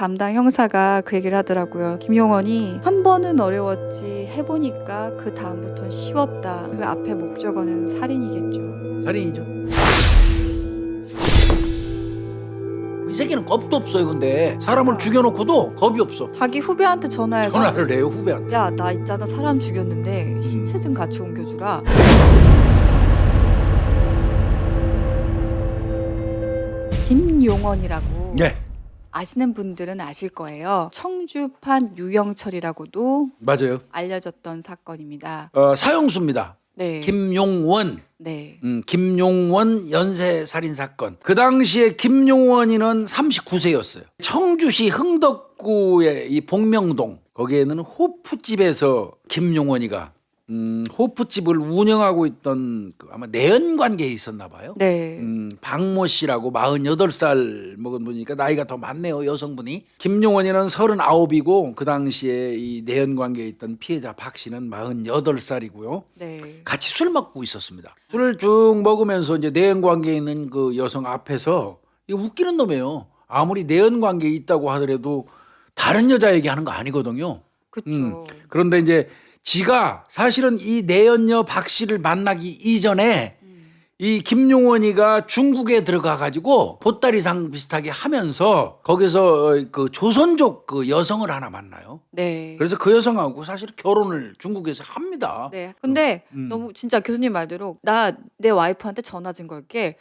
담당 형사가 그 얘기를 하더라고요. 김용원이 한 번은 어려웠지 해보니까 그 다음부터는 쉬웠다. 그 앞에 목적어는 살인이겠죠. 살인이죠. 이 새끼는 겁도 없어요. 근데 사람을 죽여놓고도 겁이 없어. 자기 후배한테 전화해서 전화를 해요 후배한테. 야 나 있잖아 사람 죽였는데 신체 좀 같이 옮겨주라. 김용원이라고 네 아시는 분들은 아실 거예요. 청주판 유영철이라고도 맞아요. 알려졌던 사건입니다. 어, 사형수입니다. 네. 김용원. 네. 음, 김용원 연쇄 살인 사건. 그 당시에 김용원이는 39세였어요. 청주시 흥덕구의 이 복명동 거기에는 호프집에서 김용원이가 음, 호프집을 운영하고 있던 그 아마 내연 관계에 있었나 봐요. 네. 음, 박모 씨라고 48살 먹은 분이니까 나이가 더 많네요, 여성분이. 김용원이는 39이고 그 당시에 이 내연 관계에 있던 피해자 박 씨는 48살이고요. 네. 같이 술 먹고 있었습니다. 술을 쭉 먹으면서 이제 내연 관계에 있는 그 여성 앞에서 이거 웃기는 놈이에요. 아무리 내연 관계에 있다고 하더라도 다른 여자에게 하는 거 아니거든요. 그쵸. 음. 그런데 이제 지가 사실은 이 내연녀 박 씨를 만나기 이전에 이 김용원이가 중국에 들어가 가지고 보따리상 비슷하게 하면서 거기서 어, 그 조선족 그 여성을 하나 만나요. 네. 그래서 그 여성하고 사실 결혼을 중국에서 합니다. 네. 근데 음. 너무 진짜 교수님 말대로 나 내 와이프한테 전화 좀 걸게.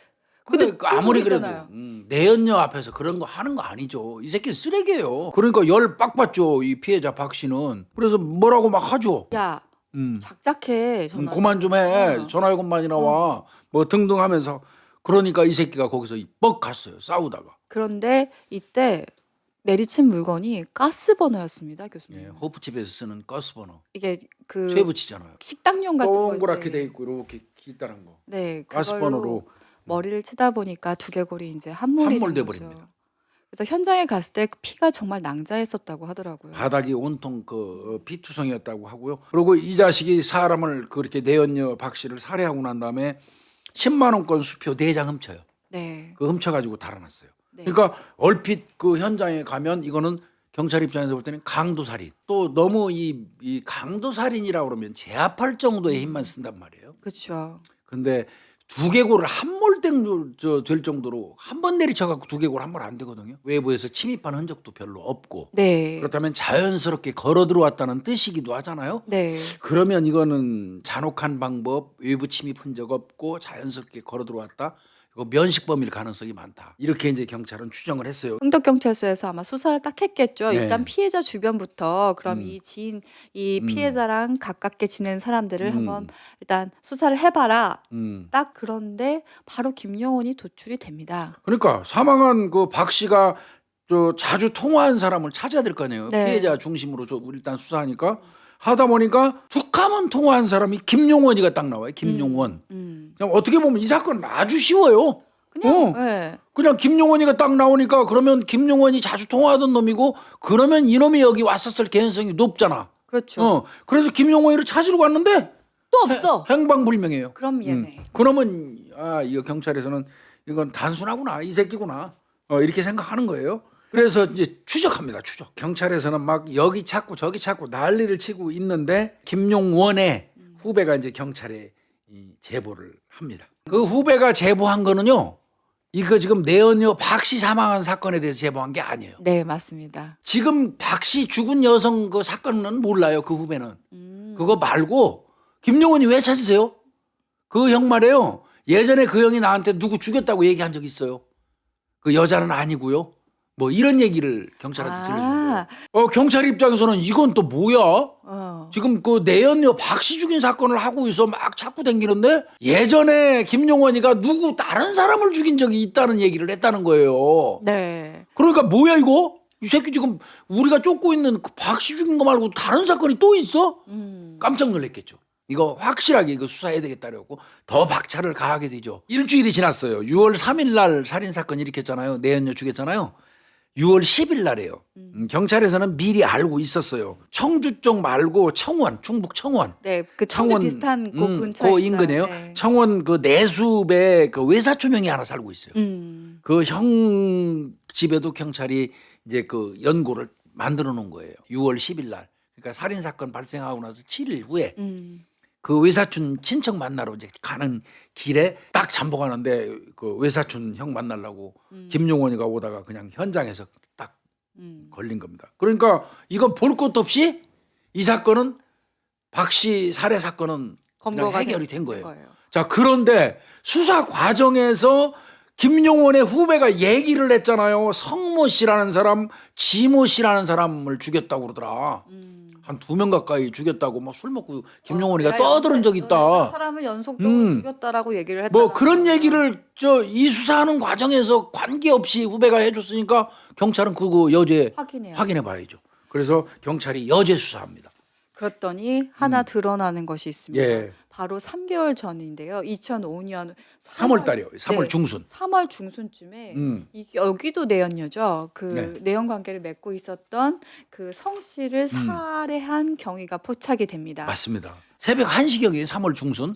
근데 근데 그 아무리 그래도. 음, 내연녀 앞에서 그런 거 하는 거 아니죠. 이 새끼 쓰레기예요. 그러니까 열 빡 받죠. 이 피해자 박 씨는. 그래서 뭐라고 막 하죠. 야 음. 작작해 음, 전화. 그만 좀 해. 어. 전화해금만이 나 와. 뭐 등등 하면서 그러니까 이 새끼가 거기서 뻑 갔어요. 싸우다가. 그런데 이때 내리친 물건이 가스버너였습니다, 교수님. 예, 호프집에서 쓰는 가스버너. 이게 그 쇠 붙이잖아요. 식당용 같은 거 동그랗게 이제- 돼 있고 이렇게 길다란 거. 네, 가스버너로 그걸로 머리를 치다 보니까 두개골이 이제 함몰이 된 함몰돼 거죠. 버립니다. 그래서 현장에 갔을 때 피가 정말 낭자했었다고 하더라고요. 바닥이 온통 그 어, 비투성이었다고 하고요. 그리고 이 자식이 사람을 그렇게 내연녀 박 씨를 살해하고 난 다음에 10만 원권 수표 4장 훔쳐요. 네. 그 훔쳐가지고 달아났어요. 네. 그러니까 얼핏 그 현장에 가면 이거는 경찰 입장에서 볼 때는 강도 살인. 또 너무 이, 이 강도 살인이라고 그러면 제압할 정도의 힘만 쓴단 말이에요. 그렇죠. 근데 두개골을 한몰된 저- 될 정도로 한 번 내리쳐갖고 두개골 한 번 안 되거든요. 외부에서 침입한 흔적도 별로 없고. 네. 그렇다면 자연스럽게 걸어 들어왔다는 뜻이기도 하잖아요. 네. 그러면 이거는 잔혹한 방법, 외부 침입 흔적 없고 자연스럽게 걸어 들어왔다. 이거 면식 범일 가능성이 많다. 이렇게 이제 경찰은 추정을 했어요. 흥덕경찰서에서 아마 수사를 딱 했겠죠. 네. 일단 피해자 주변부터 그럼 음. 이 지인 이 음. 피해자랑 가깝게 지낸 사람들을 음. 한번 일단 수사를 해봐라. 음. 딱 그런데 바로 김영원이 도출이 됩니다. 그러니까 사망한 그 박 씨가 저 자주 통화한 사람을 찾아야 될 거 아니에요. 네. 피해자 중심으로 저 일단 수사하니까 하다 보니까 툭하면 통화한 사람이 김용원이가 딱 나와요. 김용원. 음. 그냥 어떻게 보면 이 사건은 아주 쉬워요. 그냥 어. 네. 그냥 김용원이가 딱 나오니까 그러면 김용원이 자주 통화하던 놈이고 그러면 이놈이 여기 왔었을 개연성이 높잖아. 그렇죠. 어. 그래서 김용원이를 찾으러 갔는데 또 없어. 행방불명이에요. 그럼 얘네. 음. 그러면 아 이거 경찰에서는 이건 단순하구나 이 새끼구나 어, 이렇게 생각하는 거예요. 그래서 이제 추적합니다 추적. 경찰에서는 막 여기 찾고 저기 찾고 난리를 치고 있는데 김용원의 후배가 이제 경찰에 이 제보를 합니다. 그 후배가 제보한 거는요. 이거 지금 내연녀 박 씨 사망한 사건에 대해서 제보한 게 아니에요. 네, 맞습니다. 지금 박 씨 죽은 여성 그 사건은 몰라요. 그 후배는. 음. 그거 말고 김용원이 왜 찾으세요? 그 형 말이에요. 예전에 그 형이 나한테 누구 죽였다고 얘기한 적 있어요. 그 여자는 아니고요. 뭐 이런 얘기를 경찰한테 들려준 거예요. 아, 어 경찰 입장에서는 이건 또 뭐야? 어. 지금 그 내연녀 박씨 죽인 사건을 하고 있어 막 찾고 댕기는데 예전에 김용원이가 누구 다른 사람을 죽인 적이 있다는 얘기를 했다는 거예요. 네. 그러니까 뭐야 이거? 이 새끼 지금 우리가 쫓고 있는 그 박씨 죽인 거 말고 다른 사건이 또 있어? 음. 깜짝 놀랐겠죠. 이거 확실하게 이거 수사해야 되겠다 그래갖고 더 박차를 가하게 되죠. 일주일이 지났어요. 6월 3일 날 살인 사건 일으켰잖아요. 내연녀 죽였잖아요. 6월 10일 날이에요. 음, 경찰에서는 미리 알고 있었어요. 청주 쪽 말고 청원, 충북 청원. 네, 그 청주 청원 비슷한 그 음, 근처에 그. 인근에요. 네. 청원 그 내숲에 그 외사촌 형이 하나 살고 있어요. 음. 그형 집에도 경찰이 이제 그 연고를 만들어 놓은 거예요. 6월 10일 날. 그러니까 살인 사건 발생하고 나서 7일 후에 음. 그 외사촌 친척 만나러 이제 가는 길에 딱 잠복하는데 그 외사촌 형 만나려고 김용원이가 오다가 그냥 현장에서 딱 음. 걸린 겁니다. 그러니까 이거 볼 것도 없이 이 사건은 박씨 살해 사건은 그냥 검거가 해결이 된된 거예요. 거예요. 자 그런데 수사 과정에서 김용원의 후배가 얘기를 했잖아요. 성모 씨라는 사람, 지모 씨라는 사람을 죽였다고 그러더라. 음. 한 두 명 가까이 죽였다고 막 술 먹고 김용원이가 내가 떠들은 적 있다. 사람을 연속적으로 음. 죽였다라고 얘기를 했다. 뭐 그런 얘기를 저 이 수사하는 과정에서 관계없이 후배가 해줬으니까 경찰은 그거 여죄 확인해요. 확인해 봐야죠. 그래서 경찰이 여죄 수사합니다. 그랬더니 하나 드러나는 것이 있습니다. 음. 예. 바로 3개월 전인데요. 2005년 3월 달이요. 3월 네. 중순. 3월 중순쯤에 음. 이, 여기도 내연녀죠. 그 네. 내연 관계를 맺고 있었던 그 성 씨를 음. 살해한 경위가 포착이 됩니다. 맞습니다. 새벽 1시경에 3월 중순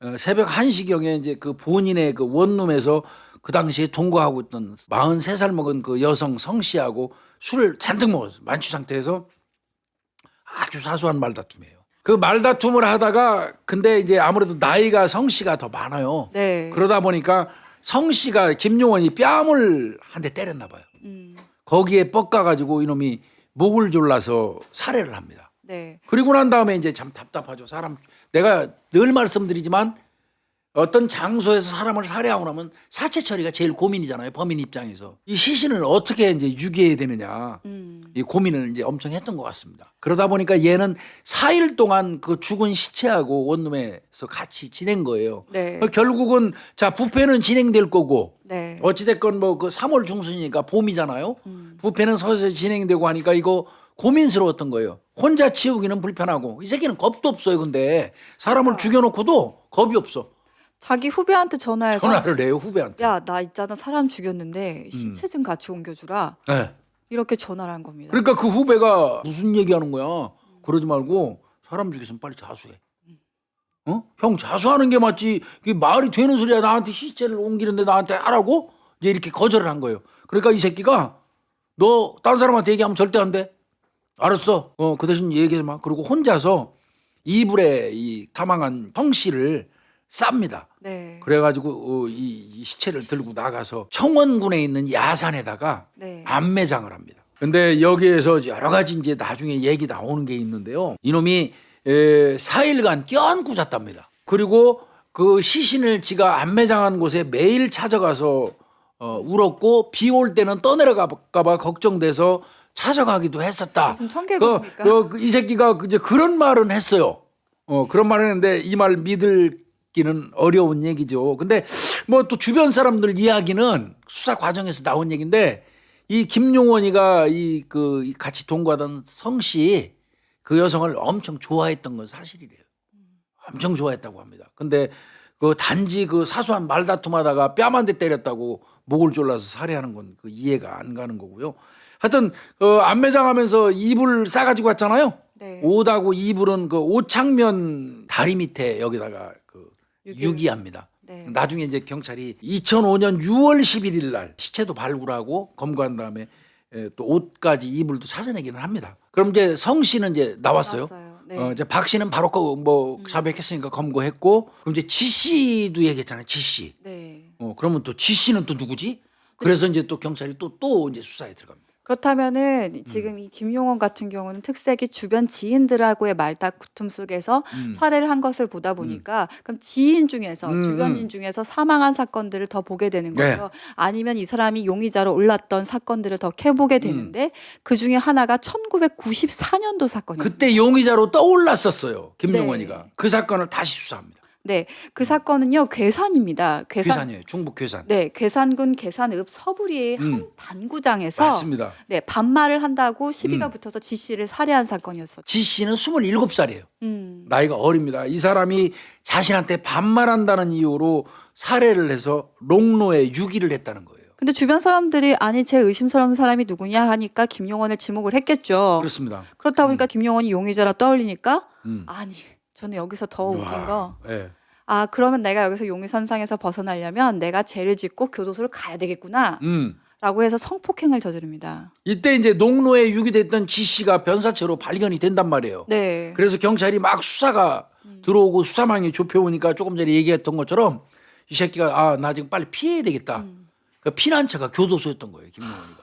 어, 새벽 1시경에 이제 그 본인의 그 원룸에서 그 당시에 동거하고 있던 43살 먹은 그 여성 성 씨하고 술을 잔뜩 먹었어요. 만취 상태에서 아주 사소한 말다툼이에요. 그 말다툼을 하다가 근데 이제 아무래도 나이가 성 씨가 더 많아요. 네. 그러다 보니까 성 씨가 김용원이 뺨을 한 대 때렸나 봐요. 음, 거기에 뻑가 가지고 이놈이 목을 졸라서 살해를 합니다. 네. 그리고 난 다음에 이제 참 답답하죠. 사람 내가 늘 말씀드리지만 어떤 장소에서 사람을 살해하고 나면 사체 처리가 제일 고민이잖아요. 범인 입장에서 이 시신을 어떻게 이제 유기해야 되느냐 음, 이 고민을 이제 엄청 했던 것 같습니다. 그러다 보니까 얘는 4일 동안 그 죽은 시체하고 원룸에서 같이 지낸 거예요. 네. 결국은 자 부패는 진행될 거고 네. 어찌됐건 뭐 그 3월 중순이니까 봄이잖아요. 음. 부패는 서서히 진행되고 하니까 이거 고민스러웠던 거예요. 혼자 치우기는 불편하고 이 새끼는 겁도 없어요. 근데 사람을 죽여놓고도 겁이 없어. 자기 후배한테 전화해서 전화를 해요 후배한테. 야, 나 있잖아. 사람 죽였는데 음. 시체 좀 같이 옮겨주라. 네. 이렇게 전화를 한 겁니다. 그러니까 그 후배가 무슨 얘기하는 거야? 그러지 말고 사람 죽였으면 빨리 자수해. 어? 형 자수하는 게 맞지. 이게 말이 되는 소리야. 나한테 시체를 옮기는데 나한테 하라고? 이제 이렇게 거절을 한 거예요. 그러니까 이 새끼가 너 딴 사람한테 얘기하면 절대 안 돼. 알았어. 어, 그 대신 얘기하지 마. 그리고 혼자서 이불에 이 사망한 성 씨를 쌉니다. 네. 그래가지고 어, 이, 이 시체를 들고 나가서 청원군에 있는 야산에다가 네. 안매장을 합니다. 근데 여기에서 여러 가지 이제 나중에 얘기 나오는 게 있는데요. 이놈이 에, 4일간 껴안고 잤답니다. 그리고 그 시신을 지가 안매장한 곳에 매일 찾아가서 어, 울었고 비 올 때는 떠내려갈까봐 걱정돼서 찾아가기도 했었다. 무슨 그, 청개구입니까? 그, 그, 이 새끼가 이제 그런 말은 했어요. 어, 그런 말을 했는데 이 말 믿을 기는 어려운 얘기죠. 근데 뭐 또 주변 사람들 이야기는 수사 과정에서 나온 얘기인데 이 김용원이가 이 그 같이 동거하던 성씨 그 여성을 엄청 좋아했던 건 사실이래요. 엄청 좋아했다고 합니다. 근데 그 단지 그 사소한 말다툼하다가 뺨한 대 때렸다고 목을 졸라서 살해하는 건 그 이해가 안 가는 거고요. 하여튼 어, 안매장 하면서 이불 싸가지고 왔잖아요. 네. 오다고 이불은 그 오창면 다리 밑에 여기다가 그 유기. 유기합니다. 네. 나중에 이제 경찰이 2005년 6월 11일 날 시체도 발굴하고 검거한 다음에 에, 또 옷까지 이불도 찾아내기는 합니다. 그럼 이제 성 씨는 이제 나왔어요. 나왔어요. 네. 어, 이제 박 씨는 바로 그뭐 자백했으니까 검거했고 그럼 이제 지 씨도 얘기했잖아요. 지 씨. 네. 어, 그러면 또 지 씨는 또 누구지? 그래서 이제 또 경찰이 또 또 이제 수사에 들어갑니다. 그렇다면은 지금 이 김용원 같은 경우는 특색이 주변 지인들하고의 말다툼 속에서 음. 살해를 한 것을 보다 보니까 그럼 지인 중에서 음, 주변인 음. 중에서 사망한 사건들을 더 보게 되는 네. 거죠. 아니면 이 사람이 용의자로 올랐던 사건들을 더 캐보게 되는데 그 중에 하나가 1994년도 사건이었습니다. 그때 용의자로 떠올랐었어요. 김용원이가. 네. 그 사건을 다시 수사합니다. 네, 그 사건은요 괴산입니다. 괴산. 괴산이에요. 중북 괴산. 네, 괴산군 괴산읍 서부리의 음. 한 단구장에서 맞습니다. 네 반말을 한다고 시비가 음. 붙어서 지 씨를 살해한 사건이었었죠. 지 씨는 27살이에요. 음. 나이가 어립니다. 이 사람이 자신한테 반말한다는 이유로 살해를 해서 롱로에 유기를 했다는 거예요. 근데 주변 사람들이 아니 제 의심스러운 사람이 누구냐 하니까 김용원을 지목을 했겠죠. 그렇습니다. 그렇다 보니까 김용원이 용의자라 떠올리니까 음. 아니 저는 여기서 더 웃긴 와, 거. 예. 아 그러면 내가 여기서 용의 선상에서 벗어나려면 내가 죄를 짓고 교도소를 가야 되겠구나. 음. 라고 해서 성폭행을 저지릅니다. 이때 이제 농로에 유기됐던 지 씨가 변사체로 발견이 된단 말이에요. 네. 그래서 경찰이 막 수사가 들어오고 수사망이 좁혀오니까 조금 전에 얘기했던 것처럼 이 새끼가 아 나 지금 빨리 피해야 되겠다. 그 피난처가 교도소였던 거예요 김용원이가.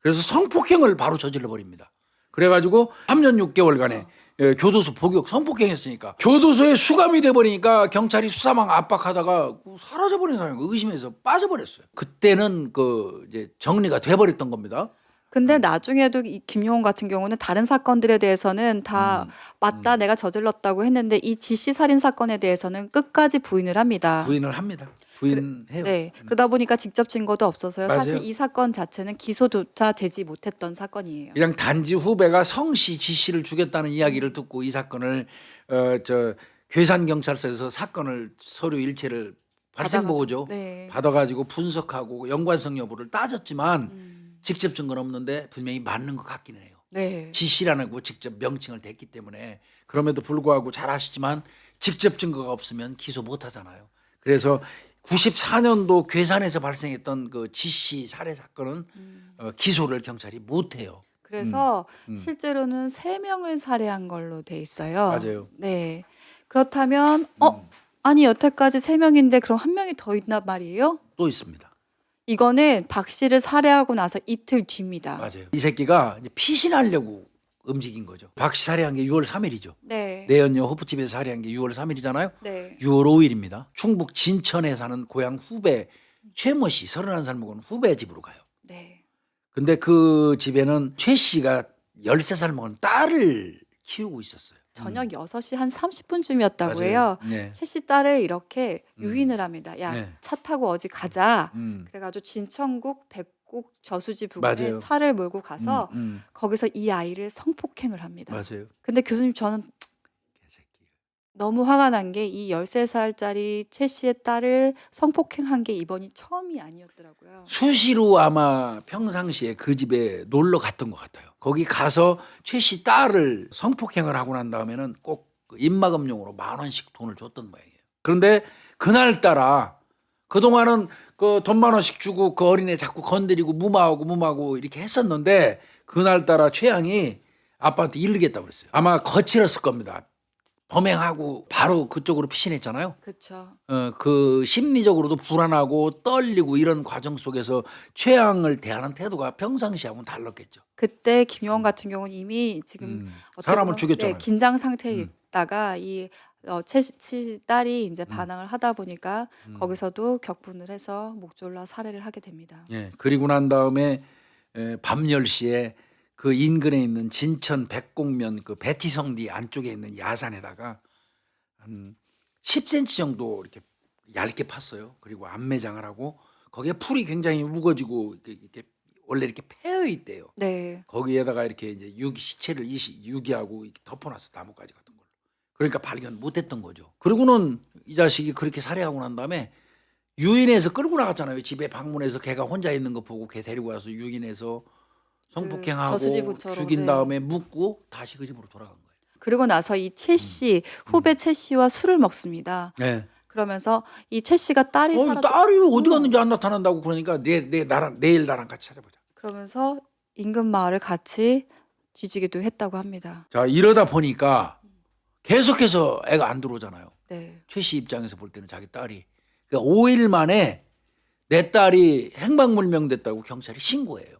그래서 성폭행을 바로 저질러 버립니다. 그래가지고 3년 6개월간의 예, 교도소 복역 성폭행했으니까 교도소에 수감이 돼 버리니까 경찰이 수사망 압박하다가 사라져 버린 사람이 의심해서 빠져버렸어요. 그때는 그 이제 정리가 돼 버렸던 겁니다. 근데 나중에도 이 김용원 같은 경우는 다른 사건들에 대해서는 다 음. 맞다 내가 저질렀다고 했는데 이 지씨 살인 사건에 대해서는 끝까지 부인을 합니다. 부인을 합니다. 부인해요. 네. 그러다 보니까 직접 증거도 없어서요. 맞아요. 사실 이 사건 자체는 기소조차 되지 못했던 사건이에요. 그냥 단지 후배가 성씨 지 씨를 죽였다는 이야기를 듣고 이 사건을 어 저 괴산 경찰서에서 사건을 서류 일체를 발생 받아가지고- 보고죠. 네. 받아가지고 분석하고 연관성 여부를 따졌지만 음. 직접 증거는 없는데 분명히 맞는 것 같기는 해요. 네. 지 씨라는 거 직접 명칭을 댔기 때문에 그럼에도 불구하고 잘 아시지만 직접 증거가 없으면 기소 못 하잖아요. 그래서 94년도 괴산에서 발생했던 그 지씨 살해 사건은 음. 어, 기소를 경찰이 못 해요. 그래서 음. 실제로는 세 명을 살해한 걸로 돼 있어요. 맞아요. 네. 그렇다면 어 음, 아니 여태까지 세 명인데 그럼 한 명이 더 있단 말이에요? 또 있습니다. 이거는 박 씨를 살해하고 나서 이틀 뒤입니다. 맞아요. 이 새끼가 이제 피신하려고 움직인 거죠. 박씨 살해한 게 6월 3일이죠. 네. 내연녀 호프집에서 살해한 게 6월 3일이잖아요. 네. 6월 5일입니다. 충북 진천에 사는 고향 후배 최모 씨 31살 먹은 후배 집으로 가요. 네. 근데 그 집에는 최 씨가 13살 먹은 딸을 키우고 있었어요. 저녁 6시 한 30분쯤이었다고 맞아요. 해요. 네. 최 씨 딸을 이렇게 음. 유인을 합니다. 야, 네. 차 타고 어디 가자. 음. 그래가지고 진천국 백 곡 저수지 부근에 맞아요. 차를 몰고 가서 음, 거기서 이 아이를 성폭행을 음. 합니다. 맞아요. 근데 교수님 저는 개새끼. 너무 화가 난 게 이 13살짜리 최 씨의 딸을 성폭행한 게 이번이 처음이 아니었더라고요. 수시로 아마 평상시에 그 집에 놀러 갔던 것 같아요. 거기 가서 최 씨 딸을 성폭행을 하고 난 다음에는 꼭그 입막음용으로 만 원씩 돈을 줬던 모양이에요. 그런데 그날 따라 그 동안은 그 돈만 원씩 주고 그 어린애 자꾸 건드리고 무마하고 무마하고 이렇게 했었는데 그날따라 최양이 아빠한테 일르겠다고 그랬어요. 아마 거칠었을 겁니다. 범행하고 바로 그쪽으로 피신했잖아요. 그렇죠. 어, 그 심리적으로도 불안하고 떨리고 이런 과정 속에서 최양을 대하는 태도가 평상시하고는 달랐겠죠. 그때 김용원 같은 경우는 이미 지금 음, 어떻게 사람을 보면, 죽였잖아요. 네, 긴장 상태에 음. 있다가 이 어, 최씨 딸이 이제 반항을 하다 보니까 음. 거기서도 격분을 해서 목졸라 살해를 하게 됩니다. 예, 그리고 난 다음에 에, 밤 10시에 그 인근에 있는 진천 백곡면 그 베티성리 안쪽에 있는 야산에다가 한 10cm 정도 이렇게 얇게 팠어요. 그리고 안매장을 하고 거기에 풀이 굉장히 우거지고 이렇게, 이렇게 원래 이렇게 패여 있대요. 네. 거기에다가 이렇게 이제 유기 시체를 이시, 유기하고 이렇게 덮어놨어 나뭇가지 같은 걸로. 그러니까 발견 못했던 거죠. 그리고는 이 자식이 그렇게 살해하고 난 다음에 유인해서 끌고 나갔잖아요. 집에 방문해서 걔가 혼자 있는 거 보고 걔 데리고 와서 유인해서 성폭행하고 저수지구처럼, 죽인 네. 다음에 묻고 다시 그 집으로 돌아간 거예요. 그리고 나서 이최씨 후배 최 씨와 술을 먹습니다. 네. 그러면서 이최 씨가 딸이 어, 사라져 딸이 어디 음. 갔는지 안 나타난다고 그러니까 내, 내 나랑 내일 나랑 같이 찾아보자. 그러면서 인근 마을을 같이 뒤지기도 했다고 합니다. 자 이러다 보니까 계속해서 애가 안 들어오잖아요. 네. 최씨 입장에서 볼 때는 자기 딸이 그러니까 5일 만에 내 딸이 행방불명됐다고 경찰이 신고해요.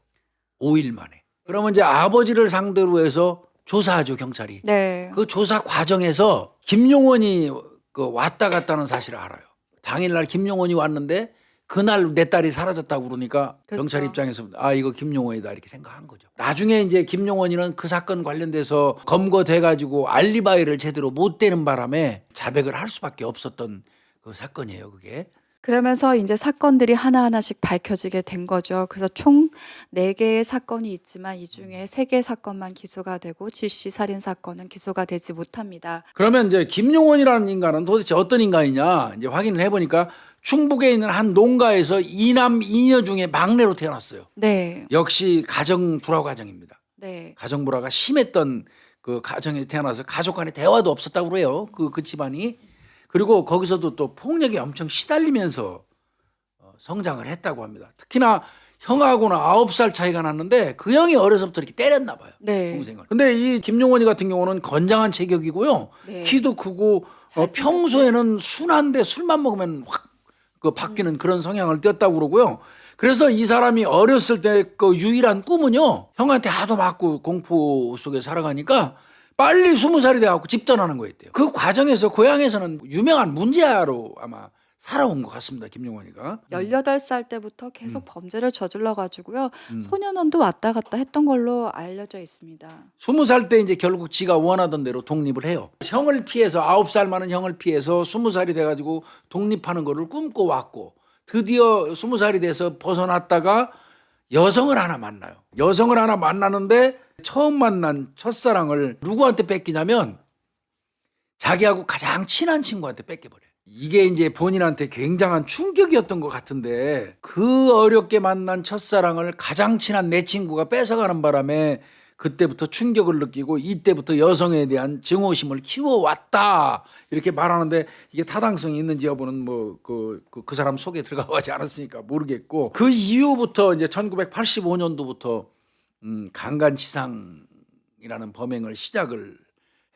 5일 만에. 그러면 이제 아버지를 상대로 해서 조사하죠 경찰이. 네. 그 조사 과정에서 김용원이 그 왔다 갔다는 사실을 알아요. 당일날 김용원이 왔는데 그날 내 딸이 사라졌다고 그러니까 그렇죠. 경찰 입장에서 아 이거 김용원이다 이렇게 생각한 거죠. 나중에 이제 김용원이는 그 사건 관련돼서 검거돼 가지고 알리바이를 제대로 못 대는 바람에 자백을 할 수밖에 없었던 그 사건이에요, 그게. 그러면서 이제 사건들이 하나하나씩 밝혀지게 된 거죠. 그래서 총 네개의 사건이 있지만 이 중에 세개의 사건만 기소가 되고 지씨 살인 사건은 기소가 되지 못합니다. 그러면 이제 김용원이라는 인간은 도대체 어떤 인간이냐 이제 확인을 해보니까 충북에 있는 한 농가에서 이남 이녀 중에 막내로 태어났어요. 네. 역시 가정 불화 가정입니다. 네. 가정 불화가 심했던 그 가정에 태어나서 가족 간의 대화도 없었다고 그래요. 그, 그 집안이. 그리고 거기서도 또 폭력에 엄청 시달리면서 어, 성장을 했다고 합니다. 특히나 형하고는 아홉 살 차이가 났는데 그 형이 어려서부터 이렇게 때렸나 봐요. 네. 동생을. 근데 이 김용원이 같은 경우는 건장한 체격이고요. 네. 키도 크고 어. 평소에는 순한데 술만 먹으면 확 그 바뀌는 그런 성향을 띄었다고 그러고요. 그래서 이 사람이 어렸을 때 그 유일한 꿈은요. 형한테 하도 맞고 공포 속에 살아가니까 빨리 스무 살이 돼갖고 집 떠나는 거였대요. 그 과정에서 고향에서는 유명한 문제아로 아마 살아온 것 같습니다. 김용원이가. 18살 때부터 계속 범죄를 저질러 가지고요. 음. 소년원도 왔다 갔다 했던 걸로 알려져 있습니다. 스무 살 때 이제 결국 지가 원하던 대로 독립을 해요. 형을 피해서 아홉 살 많은 형을 피해서 스무 살이 돼가지고 독립하는 거를 꿈꿔 왔고 드디어 스무 살이 돼서 벗어났다가 여성을 하나 만나요. 여성을 하나 만나는데 처음 만난 첫사랑을 누구한테 뺏기냐면 자기하고 가장 친한 친구한테 뺏겨버려요. 이게 이제 본인한테 굉장한 충격이었던 것 같은데 그 어렵게 만난 첫사랑을 가장 친한 내 친구가 뺏어가는 바람에 그때부터 충격을 느끼고 이때부터 여성에 대한 증오심을 키워왔다. 이렇게 말하는데 이게 타당성이 있는지 여부는 뭐그그 사람 속에 들어가지 않았으니까 모르겠고 그 이후부터 이제 1985년도부터 음, 강간치상이라는 범행을 시작을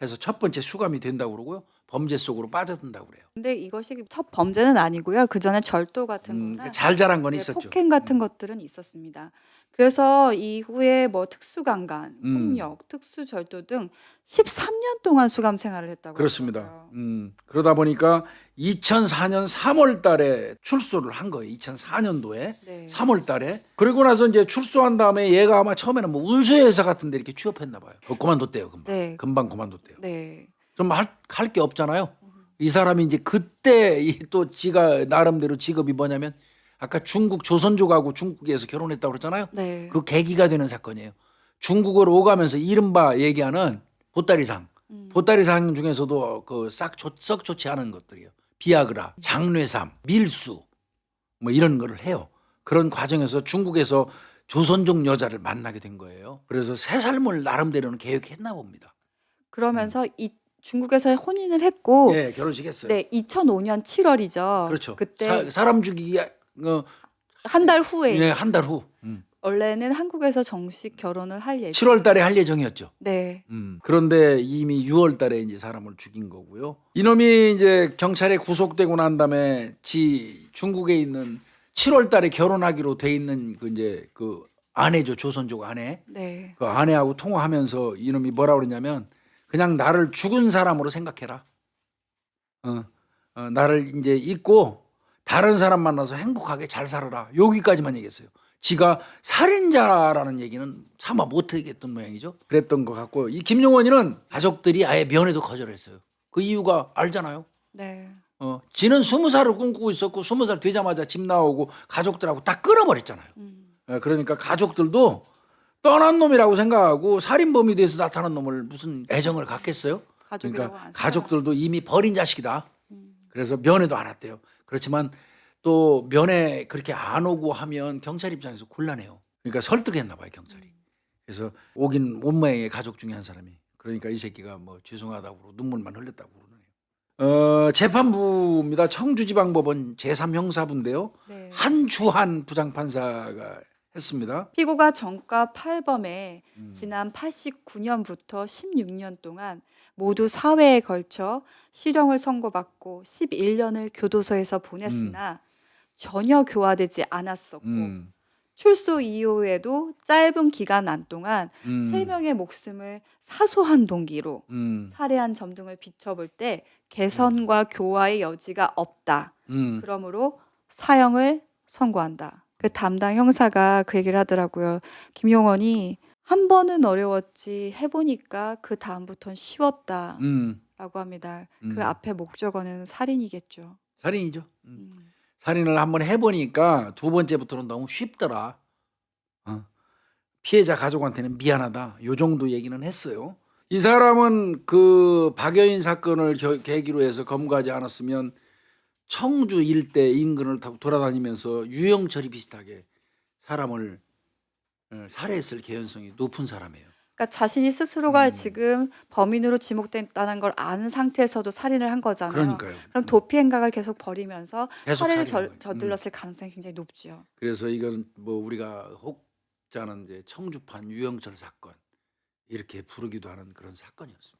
해서 첫 번째 수감이 된다고 그러고요 범죄 속으로 빠져든다고 그래요. 근데 이것이 첫 범죄는 아니고요. 그 전에 절도 같은 음, 거나 잘 자란 건 네, 있었죠. 폭행 같은 것들은 있었습니다. 그래서 이후에 뭐 특수강간, 음. 폭력, 특수절도 등 13년 동안 수감 생활을 했다고 그렇습니다. 하더라고요. 음, 그러다 보니까 2004년 3월 달에 출소를 한 거예요. 2004년도에 네. 3월 달에. 그리고 나서 이제 출소한 다음에 얘가 아마 처음에는 뭐 운수회사 같은 데 이렇게 취업했나 봐요. 그 그만뒀대요, 금방. 네. 금방 그만뒀대요. 네. 좀 할 게 없잖아요. 이 사람이 이제 그때 이또 지가 나름대로 직업이 뭐냐면 아까 중국 조선족하고 중국에서 결혼했다고 그랬잖아요. 네. 그 계기가 되는 사건이에요. 중국을 오가면서 이른바 얘기하는 보따리상. 음. 보따리상 중에서도 그싹 썩 좋지 않은 것들이요. 비아그라, 장뇌삼, 밀수 뭐 이런 거를 해요. 그런 과정에서 중국에서 조선족 여자를 만나게 된 거예요. 그래서 새 삶을 나름대로는 계획했나 봅니다. 그러면서 이 중국에서 혼인을 했고 예, 결혼식 했어요. 네, 2005년 7월이죠. 그렇죠. 그때 사, 람 죽이기 어, 한 달 후에 예, 한 달 후. 음. 원래는 한국에서 정식 결혼을 할 예정. 7월 달에 할 예정이었죠. 네. 음. 그런데 이미 6월 달에 이제 사람을 죽인 거고요. 이놈이 이제 경찰에 구속되고 난 다음에 지 중국에 있는 7월 달에 결혼하기로 돼 있는 그 이제 그 아내죠. 조선족 아내. 네. 그 아내하고 통화하면서 이놈이 뭐라 그러냐면 그냥 나를 죽은 사람으로 생각해라. 어, 어, 나를 이제 잊고 다른 사람 만나서 행복하게 잘 살아라. 여기까지만 얘기했어요. 지가 살인자라는 얘기는 차마 못하겠던 모양이죠. 그랬던 것 같고 이 김용원이는 가족들이 아예 면회도 거절했어요. 그 이유가 알잖아요. 네. 어, 지는 스무 살을 꿈꾸고 있었고 스무 살 되자마자 집 나오고 가족들하고 다 끊어버렸잖아요. 음. 예, 그러니까 가족들도 떠난 놈이라고 생각하고 살인범이 돼서 나타난 놈을 무슨 애정을 갖겠어요? 가족이라고 그러니까 안 가족들도 이미 버린 자식이다. 음. 그래서 면회도 안 왔대요. 그렇지만 또 면회 그렇게 안 오고 하면 경찰 입장에서 곤란해요. 그러니까 설득했나 봐요 경찰이. 그래서 오긴 온모양의 가족 중에 한 사람이. 그러니까 이 새끼가 뭐 죄송하다고 그러고 눈물만 흘렸다고 그러네요. 어, 재판부입니다. 청주지방법원 제3형사부인데요. 네. 한주한 부장판사가 했습니다. 피고가 정가 8범에 음. 지난 89년부터 16년 동안 모두 4회에 걸쳐 실형을 선고받고 11년을 교도소에서 보냈으나 전혀 교화되지 않았었고 음. 출소 이후에도 짧은 기간 안 동안 음. 세 명의 목숨을 사소한 동기로 음. 살해한 점 등을 비춰볼 때 개선과 교화의 여지가 없다. 음. 그러므로 사형을 선고한다. 그 담당 형사가 그 얘기를 하더라고요. 김용원이 한 번은 어려웠지 해보니까 그 다음부터는 쉬웠다라고 음. 합니다. 음. 그 앞에 목적어는 살인이겠죠. 살인이죠. 음. 음. 살인을 한번 해보니까 두 번째부터는 너무 쉽더라. 어. 피해자 가족한테는 미안하다. 요 정도 얘기는 했어요. 이 사람은 그 박여인 사건을 겨- 계기로 해서 검거하지 않았으면 청주 일대 인근을 다- 돌아다니면서 유영철이 비슷하게 사람을 어, 살해했을 개연성이 높은 사람이에요. 그러니까 자신이 스스로가 음. 지금 범인으로 지목됐다는 걸 아는 상태에서도 살인을 한 거잖아요. 그러니까요. 그럼 도피 행각을 계속 벌이면서 계속 살해를 저, 거예요. 음. 저질렀을 가능성이 굉장히 높죠. 그래서 이건 뭐 우리가 혹자는 이제 청주판 유영철 사건 이렇게 부르기도 하는 그런 사건이었습니다.